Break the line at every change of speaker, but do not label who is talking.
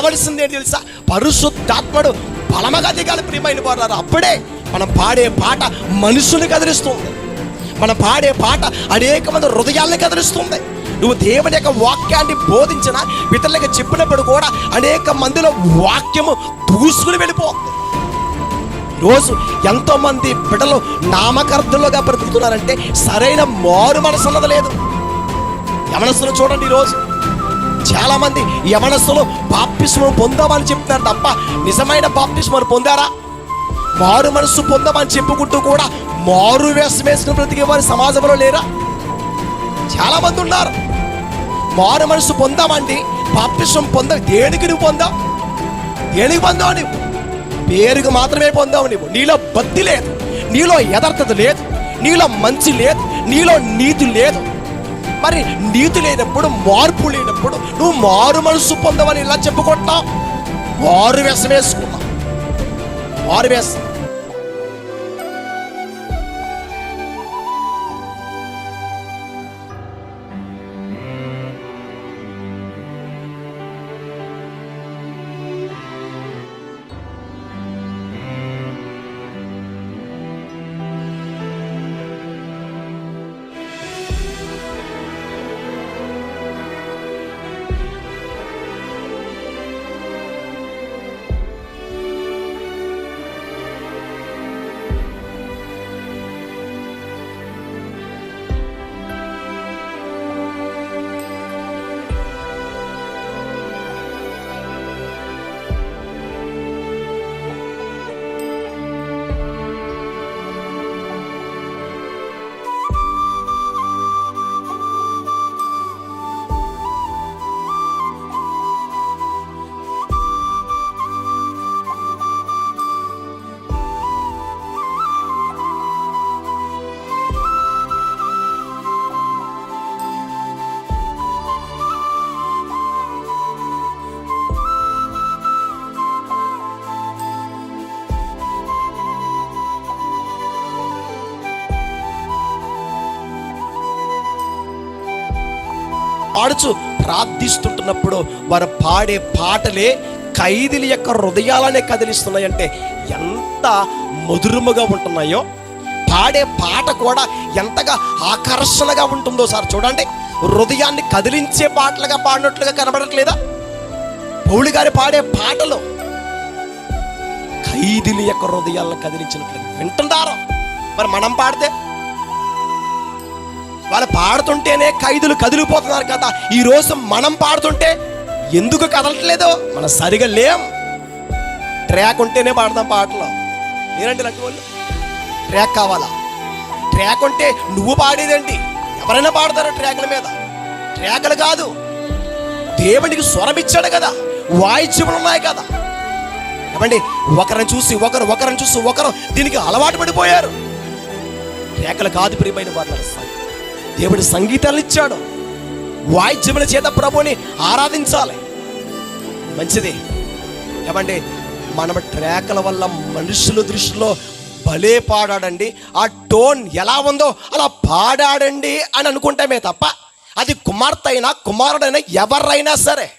కావలసింది ఏంటి తెలుసా? పరిశుద్ధాత్మడు బలమగా దిగాలి ప్రియమైన వారు అప్పుడే మనం పాడే పాట మనుషుని కదిలిస్తుంది. మనం పాడే పాట అనేక మంది హృదయాల్ని కదిలిస్తుంది. నువ్వు దేవుని యొక్క వాక్యాన్ని బోధించిన ఇతరులకు చెప్పినప్పుడు కూడా అనేక మందిలో వాక్యము దూసుకుని వెళ్ళిపోతుంది. ఈరోజు ఎంతో మంది బిడ్డలు నామకర్తలుగా బ్రతుకుతున్నారంటే సరైన మారు మనసు అన్నది లేదు. యవనస్తులు చూడండి ఈరోజు. చాలా మంది యవనస్తులు బాప్తిస్మం పొందామని చెప్తున్నారు తప్ప నిజమైన బాప్తిస్మం పొందారా? మారు మనసు పొందామని చెప్పుకుంటూ కూడా మారు వేషం వేసుకుని బ్రతికే వారి సమాజంలో లేరా? చాలా మంది ఉన్నారు. మారు మనసు పొందామండి బాప్తిస్వం పొంద దేనికి నువ్వు పొందావు దేనికి పొందావు నువ్వు పేరుకు మాత్రమే పొందావు నువ్వు నీలో బత్తి లేదు నీలో యథార్థత లేదు నీలో మంచి లేదు నీలో నీతి లేదు. మరి నీతి లేనప్పుడు మార్పు లేనప్పుడు నువ్వు మారు మనసు పొందవని ఇలా చెప్పుకుంటావు మారు వేసం వేసుకున్నావు మారు వేసం పాడుచు ప్రార్థిస్తుంటున్నప్పుడు వారు పాడే పాటలే ఖైదీల యొక్క హృదయాలనే కదిలిస్తున్నాయంటే ఎంత మధురముగా ఉంటున్నాయో. పాడే పాట కూడా ఎంతగా ఆకర్షణగా ఉంటుందో సార్ చూడండి. హృదయాన్ని కదిలించే పాటలుగా పాడినట్లుగా కనబడట్లేదా? పౌళి గారి పాడే పాటలు ఖైదీల యొక్క హృదయాలను కదిలించినట్లు వింటున్నారా? మరి మనం పాడితే వాళ్ళు పాడుతుంటేనే ఖైదులు కదిలిపోతున్నారు కదా. ఈ రోజు మనం పాడుతుంటే ఎందుకు కదలట్లేదో? మనం సరిగా లేం. ట్రాక్ ఉంటేనే పాడదాం పాటలు. ఏంటంటే లాంటి వాళ్ళు? ట్రాక్ కావాలా? ట్రాక్ ఉంటే నువ్వు పాడేదండి ఎవరైనా పాడతారు ట్రాకుల మీద? ట్రాకులు కాదు. దేవునికి స్వరం ఇచ్చాడు కదా. వాయిద్యములు ఉన్నాయి కదా. ఏమండి? ఒకరిని చూసి ఒకరు ఒకరిని చూసి ఒకరు దీనికి అలవాటు పడిపోయారు. రేఖలు కాదు ప్రియమైన వారు దేవుడు సంగీతాలు ఇచ్చాడు. వాయిద్యముల చేత ప్రభుని ఆరాధించాలి. మంచిది. ఏమండి? మనం ట్రాకుల వల్ల మనుషుల దృష్టిలో భలే పాడాడండి. ఆ టోన్ ఎలా ఉందో అలా పాడాడండి అని అనుకుంటామే తప్ప అది కుమార్తె అయినా కుమారుడైనా ఎవరైనా సరే